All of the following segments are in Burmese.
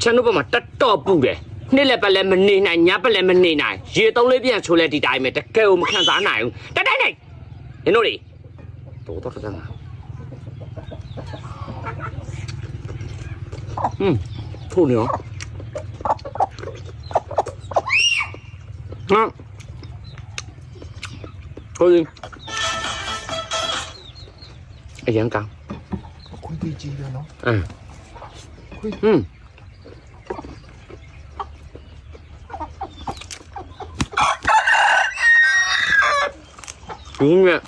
ချန်တို့ဘက်မှာတက်တော့ပူတယ်နေ့လည်းပတ်လည်းမနေနိုင်ညပတ်လည်းမနေနိုင်ရေသုံးလေးပြန်ချိုးလဲဒီတိုင်းပဲတကယ်ကိုမခံစားနိုင်ဘူးတက်တိုင်းနိုင်နင်တို့တွေတော်တော်တက်မှာอืมထိုးနေရောဟာထိုးရင်အရင်ကောင်း ခွေးသေးကြီးပဲနော် အင်း ခွေး อืม đúng vậy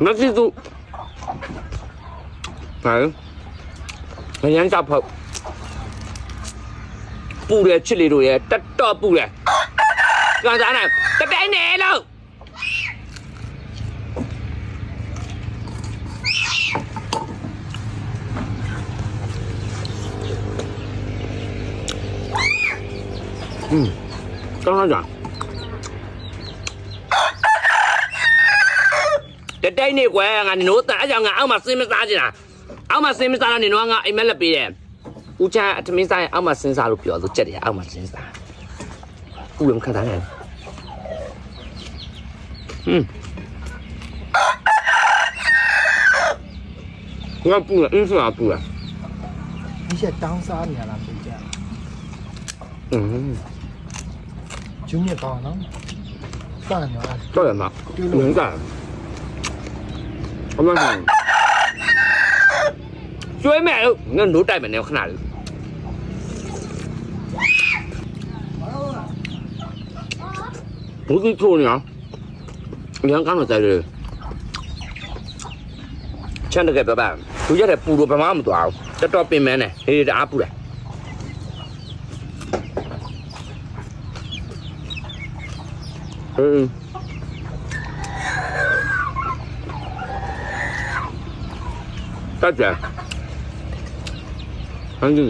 nó chỉ tụ phải nó nhắn chọc hợp pu để chili rồi để tất to pu để con giá này tất cái nè đâu ừ con nó rồi cái đây này quẹ ngà nổ tả cho ngà áo mà xin mới ra chứ nè áo mà xin mới ra là nó ngà em mới là bị đấy u cha thì mình sai áo mà xin ra lúc biểu rồi chết đi áo mà xin ra u em khai thác này ừ ngon bù là in là bù là ဒီချက်တောင်းစားနေရလားပြေကြ ừ ကျွန်းမြက်ကောင်းနော်စနေရလား 这人嘛能干我们看追妹那奴带门的看哪里不是错呢你看刚才在这趁那个爸爸သူရက်တဲ့ပူလို့ဘာမှမသွားဘူးတော်တော်ပင်မနဲ့ဟေးတအား ပူတယ်ဟင်းတက်ကြဟန်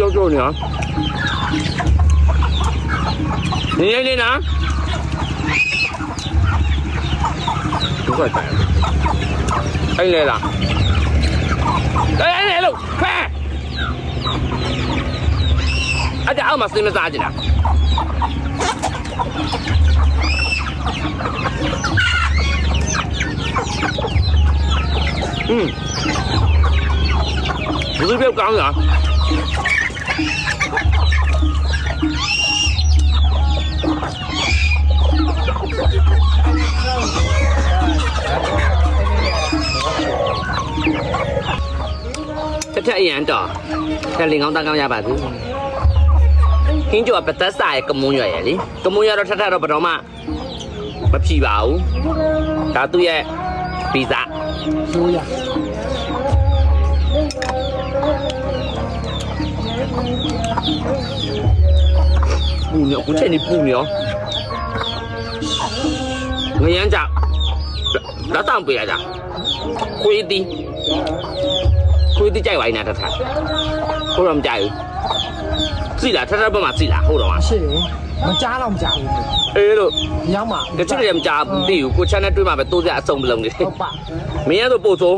vô rồi nữa nhìn lên đi nè. Đúng rồi tại anh này là đây anh này luôn. Khoe. Anh đã mà xin nó ra gì nè. Ừ. Tôi biết cao nữa အရန်တော့တက်လင်ကောင်းတန်းကောင်းရပါဘူးဟင်းကျော်ကပသက်စာရဲ့ကမွန်ရွက်ရဲ့လေကမွန်ရွက်တော့ထထတော့ဘယ်တော့မှမဖြီပါဘူးဒါသူ့ရဲ့ပီဇာဆိုးရပူနေအခုချိန်နေပူနေရောငရမ်းကြလက်တောင်ပေးလိုက်တာခွေးတီး ခွေးတီးကြိုက်ပါရင်ထထဟုတ်တော့မကြိုက်ဘူးကြည့်လားထထဘက်မှာကြည့်လားဟုတ်တော့မှာရှေ့ရောမကြားတော့မကြားဘူးအေးလို့ရောက်မှာတချို့လည်းမကြဘူးသိဘူးကိုချမ်းနဲ့တွေ့မှာပဲတိုးကြအစုံမလုံးနေဟုတ်ပါမင်းရဆိုပို့ဆို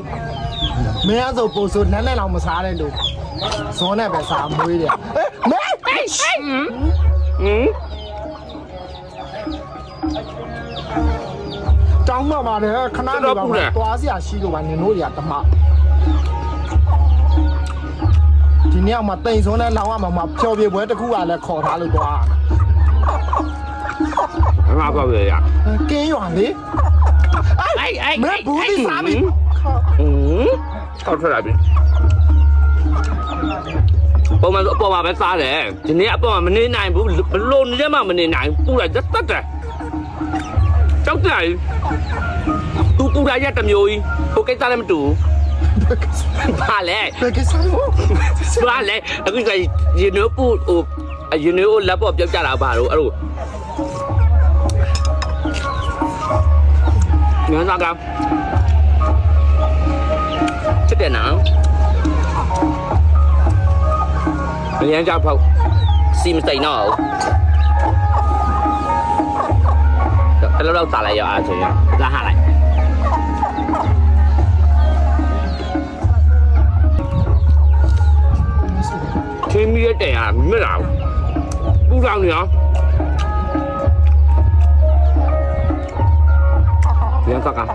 မင်းအဆိုပို့ဆိုနန်းနဲ့လောက်မစားတဲ့လို့ဇွန်နဲ့ပဲစားမွေးတယ်အေးမဲဟမ်ဟမ်တောင်းမှပါတယ်ခဏနေပါမယ်သွားစရာရှိလို့ပါနင်တို့တွေကတမ ဒီနေ့မှတိမ်စုံနဲ့လောင်ရမှာမှာဖြော်ပြပွဲတစ်ခုကလည်းခေါ်ထားလို့သွားအမှားပေါ့လေရကင်းရွာလေအေးအေးမဲဘူးဒီစားပြီဟမ်ထောက်ထွက်လာပြီပုံမှန်ဆိုအပေါ်မှာပဲစားတယ်ဒီနေ့အပေါ်မှာမနေနိုင်ဘူးဘလို့နေမှမနေနိုင်ပူလာရက်တက်တယ်ကြောက်တယ်သူပူလာရက်တစ်မျိုးကြီးဟိုကိစ္စလည်းမတူဘာ လဲ ဘယ်ကိစ္စလို့ဘာလဲအခုကယူနိုပူဟိုယူနိုလက်ပေါ်ပြောက်ကြတာဘာလို့အဲ့လိုငန်းသားကချစ်တယ်နော်အရင်ကြောက်ဖို့စီမစိန်တော့အဲ့လိုတော့တာလိုက်ရအောင်ဆိုရင်လာဟာလိုက် ချင်းမီရဲ့တဲ့ဟာမြစ်လာဘူးပူလောင်နေအောင်ပြန်စကား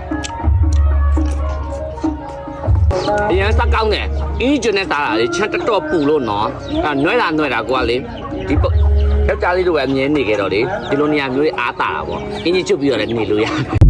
အရင်စကောင်းတယ်အင်းကျွန်းနဲ့စားတာလေချက်တော်တော်ပူလို့နော်အဲနွဲတာနွဲတာကွာလေဒီပုတ်ယောက်ျားလေးတို့ပဲအမြင်နေကြတော့လေဒီလိုနေရာမျိုးလေးအားတာတာပေါ့အင်းကြီးချုပ်ပြီးတော့လည်းနေလို့ရတယ်